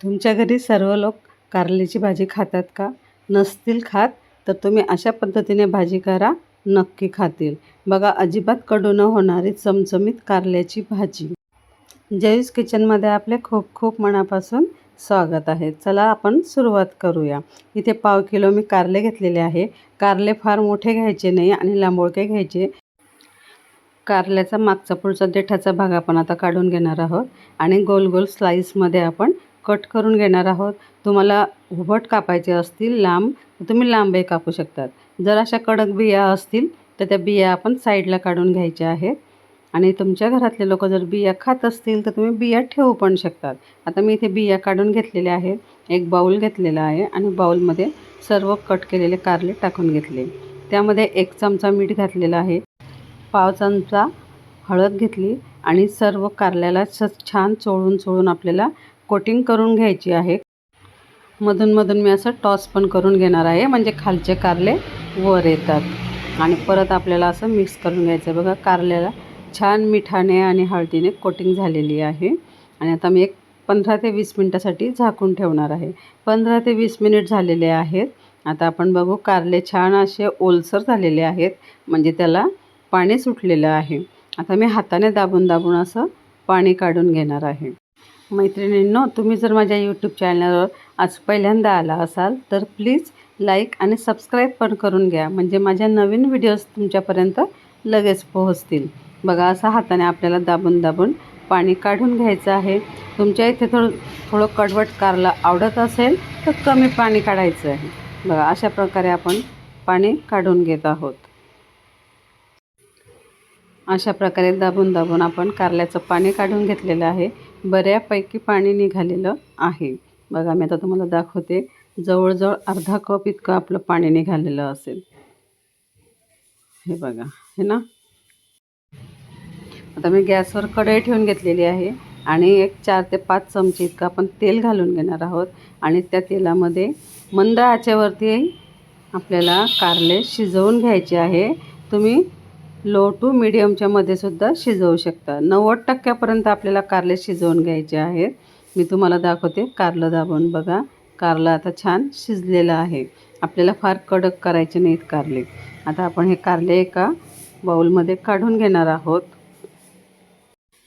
तुमच्या घरी सर्व लोक कारल्याची भाजी खातात का? नसतील खात तर तुम्ही अशा पद्धतीने भाजी करा नक्की खातील. बघा अजिबात कडू न होणारी चमचमीत कारल्याची भाजी. जयूस किचनमध्ये आपले खूप खूप मनापासून स्वागत आहे. चला आपण सुरुवात करूया. इथे पाव किलो मी कारले घेतलेले आहे. कारले फार मोठे घ्यायचे नाही आणि लांबोळके घ्यायचे. कारल्याचा मागचा पुढचा देठाचा भाग आपण आता काढून घेणार आहोत. आणि गोल गोल स्लाईसमध्ये आपण कट करून घेणार आहोत. तुम्हाला उभट कापायचे असतील लांब तर तुम्ही लांबही कापू शकतात. जर अशा कडक बिया असतील तर त्या बिया आपण साईडला काढून घ्यायच्या आहेत. आणि तुमच्या घरातले लोक जर बिया खात असतील तर तुम्ही बिया ठेवू पण शकतात. आता मी इथे बिया काढून घेतलेल्या आहेत. एक बाऊल घेतलेला आहे आणि बाऊलमध्ये सर्व कट केलेले कारले टाकून घेतले. त्यामध्ये एक चमचा मीठ घातलेला आहे. पाव चमचा हळद घेतली आणि सर्व कारल्याला स छान चोळून चोळून आपल्याला कोटिंग करून घ्यायची आहे. मधून मधून मी असं टॉस पण करून घेणार आहे. म्हणजे खालचे कारले वर येतात. आणि परत आपल्याला असं मिक्स करून घ्यायचं आहे. बघा कारल्याला छान मिठाने आणि हळदीने कोटिंग झालेली आहे. आणि आता मी एक पंधरा ते वीस मिनटासाठी झाकून ठेवणार आहे. पंधरा ते वीस मिनिट झालेले आहेत. आता आपण बघू कारले छान असे ओलसर झालेले आहेत. म्हणजे त्याला पाणी सुटलेलं आहे. आता मी हाताने दाबून दाबून असं पाणी काढून घेणार आहे. मैत्रिणींनो तुम्ही जर माझ्या यूट्यूब चॅनलवर आज पहिल्यांदा आला असाल तर प्लीज लाईक आणि सबस्क्राईब पण करून घ्या. म्हणजे माझ्या नवीन व्हिडिओज तुमच्यापर्यंत लगेच पोहोचतील. बघा असा हाताने आपल्याला दाबून दाबून पाणी काढून घ्यायचं आहे. तुमच्या इथे थोडं थोडं कडवट कारला आवडत असेल तर कमी पाणी काढायचं आहे. बघा अशा प्रकारे आपण पाणी काढून घेत आहोत. अशा प्रकारे दाबून दाबून आपण कारल्याचं पाणी काढून घेतलेलं आहे. बऱ्यापैकी पाणी निघालेलं आहे. बघा मी आता तुम्हाला दाखवते. जवळजवळ अर्धा कप इतकं आपलं पाणी निघालेलं असेल. हे बघा हे ना? आता मी गॅसवर कढई ठेवून घेतलेली आहे आणि एक चार ते पाच चमचे इतकं आपण तेल घालून घेणार आहोत. आणि त्या तेलामध्ये मंद आचेवरती आपल्याला कारले शिजवून घ्यायचे आहे. तुम्ही लो टू मिडियमच्या मध्ये सुद्धा शिजवू शकता. नव्वद टक्क्यापर्यंत आपल्याला कारले शिजवून घ्यायचे आहेत. मी तुम्हाला दाखवते कारलं दाबून बघा. कारलं आता छान शिजलेलं आहे. आपल्याला फार कडक करायचे नाहीत कारले. आता आपण हे कारले एका बाऊलमध्ये काढून घेणार आहोत.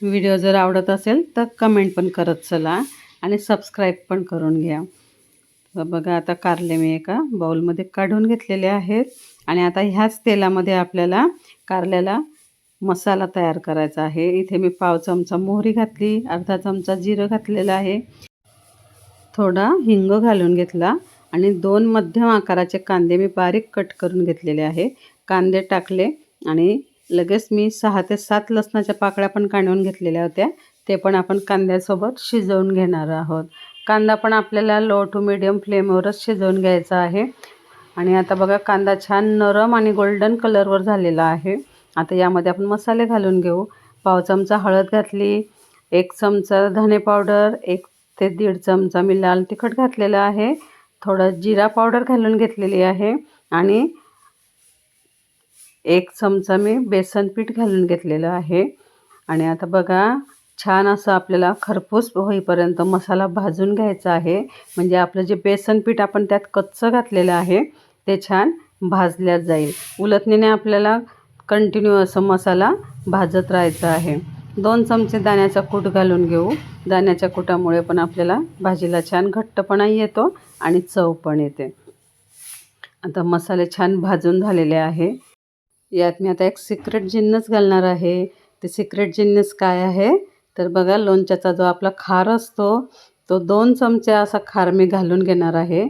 व्हिडिओ जर आवडत असेल तर कमेंट पण करत चला आणि सबस्क्राईब पण करून घ्या. बघा आता कारले मी एका बाऊलमध्ये काढून घेतलेले आहेत. आणि आता ह्याच तेलामध्ये आपल्याला कारल्याला मसाला तयार करायचा आहे. इथे मी पाव चमचा मोहरी घातली अर्धा चमचा जिरं घातलेलं आहे. थोडा हिंग घालून घेतला आणि दोन मध्यम आकाराचे कांदे मी बारीक कट करून घेतलेले आहे. कांदे टाकले आणि लगेच मी सहा ते सात लसणाच्या पाकळ्या पण काढून घेतलेल्या होत्या. ते पण आपण कांद्यासोबत शिजवून घेणार आहोत. कांदा पण आपल्याला लो टू मिडियम फ्लेमवरच शिजवून घ्यायचा आहे. आणि आता बघा कांदा छान नरम आणि गोल्डन कलरवर झालेला आहे. आता यामध्ये आपण मसाले घालून घेऊ. पाव चमचा हळद घातली एक चमचा धने पावडर एक ते दीड चमचा मी लाल तिखट घातलेलं आहे. थोडं जिरा पावडर घालून घेतलेली आहे. आणि एक चमचा मी बेसन पीठ घालून घेतलेलं आहे. आणि आता बघा छान असं आपल्याला खरपूस होईपर्यंत मसाला भाजून घ्यायचा आहे. म्हणजे आपलं जे बेसन पीठ आपण त्यात कच्चं घातलेलं आहे ते छान भाजल्या जाईल. उलथणीने आपल्याला कंटिन्यू असं मसाला भाजत राहायचा आहे. दोन चमचे दाण्याचा कूट घालून घेऊ. दाण्याच्या कुटामुळे पण आपल्याला भाजीला छान घट्टपणा येतो आणि चव पण येते. आता मसाले छान भाजून झालेले आहे. यात मी आता एक सिक्रेट जिन्नस घालणार आहे. ते सिक्रेट जिन्नस काय आहे? तर बघा लोणच्याचा जो आपला खार असतो तो दोन चमचे असा खार मी घालून घेणार आहे.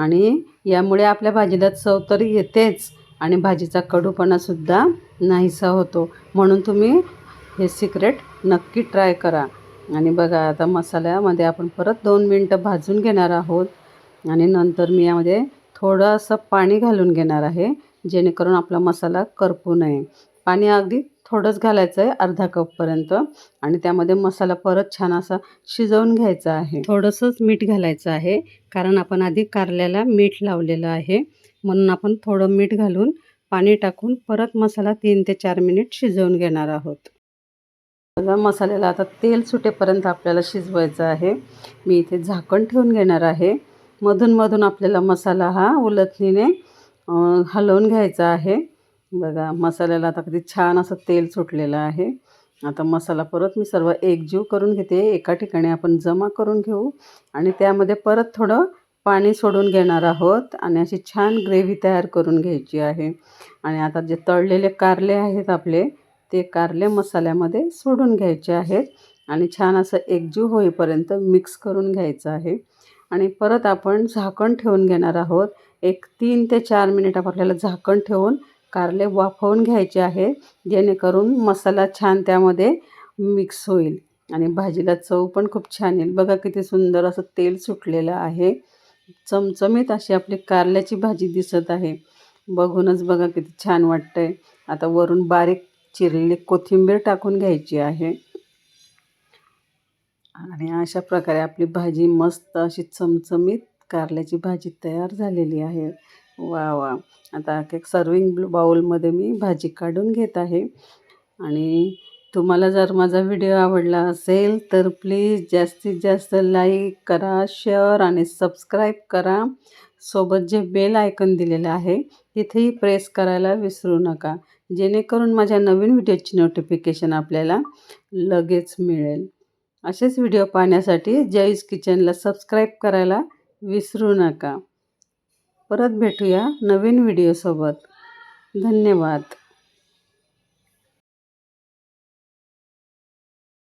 आणि यामुळे आपल्या भाजीला चव तर येतेच आणि भाजीचा कडूपणासुद्धा नाहीसा होतो. म्हणून तुम्ही हे सिक्रेट नक्की ट्राय करा. आणि बघा आता मसाल्यामध्ये आपण परत दोन मिनटं भाजून घेणार आहोत. आणि नंतर मी यामध्ये थोडंसं पाणी घालून घेणार आहे जेणेकरून आपला मसाला करपू नये. पाणी अगदी थोडंच घालायचं आहे अर्धा कपपर्यंत. आणि त्यामध्ये मसाला परत छान असा शिजवून घ्यायचा आहे. थोडंसंच मीठ घालायचं आहे. कारण आपण आधी कारल्याला मीठ लावलेलं आहे. म्हणून आपण थोडं मीठ घालून पाणी टाकून परत मसाला तीन ते चार मिनिट शिजवून घेणार आहोत. बघा मसाल्याला आता तेल सुटेपर्यंत आपल्याला शिजवायचं आहे. मी इथे झाकण ठेवून घेणार आहे. मधून मधून आपल्याला मसाला हा उलथणीने हलवून घ्यायचा आहे. बघा मसाल्याला आता कधी छान असं तेल सुटलेलं आहे. आता मसाला परत मी सर्व एकजीव करून घेते. एका ठिकाणी आपण जमा करून घेऊ. आणि त्यामध्ये परत थोडं पाणी सोडून घेणार आहोत. आणि अशी छान ग्रेव्ही तयार करून घ्यायची आहे. आणि आता जे तळलेले कारले आहेत आपले ते कारले मसाल्यामध्ये सोडून घ्यायचे आहेत. आणि छान असं एकजीव होईपर्यंत मिक्स करून घ्यायचं आहे. आणि परत आपण झाकण ठेवून घेणार आहोत. एक तीन ते चार मिनिट आपल्याला झाकण ठेवून कारले वाफवून घ्यायचे आहे जेणेकरून मसाला छान त्यामध्ये मिक्स होईल. आणि भाजीला चव पण खूप छान येईल. बघा किती सुंदर असं तेल सुटलेलं आहे. चमचमीत अशी आपली कारल्याची भाजी दिसत आहे. बघूनच बघा किती छान वाटतंय. आता वरून बारीक चिरलेली कोथिंबीर टाकून घ्यायची आहे. आणि अशा प्रकारे आपली भाजी मस्त अशी चमचमीत कारल्याची भाजी तयार झालेली आहे. वा वा. आता एक सर्विंग बाउलमध्ये मी भाजी काढून घेत आहे. आणि तुम्हाला जर माझा व्हिडिओ आवडला असेल तर प्लीज जास्तीत जास्त लाईक करा शेअर आणि सबस्क्राईब करा. सोबत जे बेल आयकन दिलेलं आहे तिथेही प्रेस करायला विसरू नका. जेणेकरून माझ्या नवीन व्हिडिओची नोटिफिकेशन आपल्याला लगेच मिळेल. असेच व्हिडिओ पाहण्यासाठी जयस किचनला सबस्क्राईब करायला विसरू नका. परत भेटूया नवीन व्हिडिओसोबत. धन्यवाद.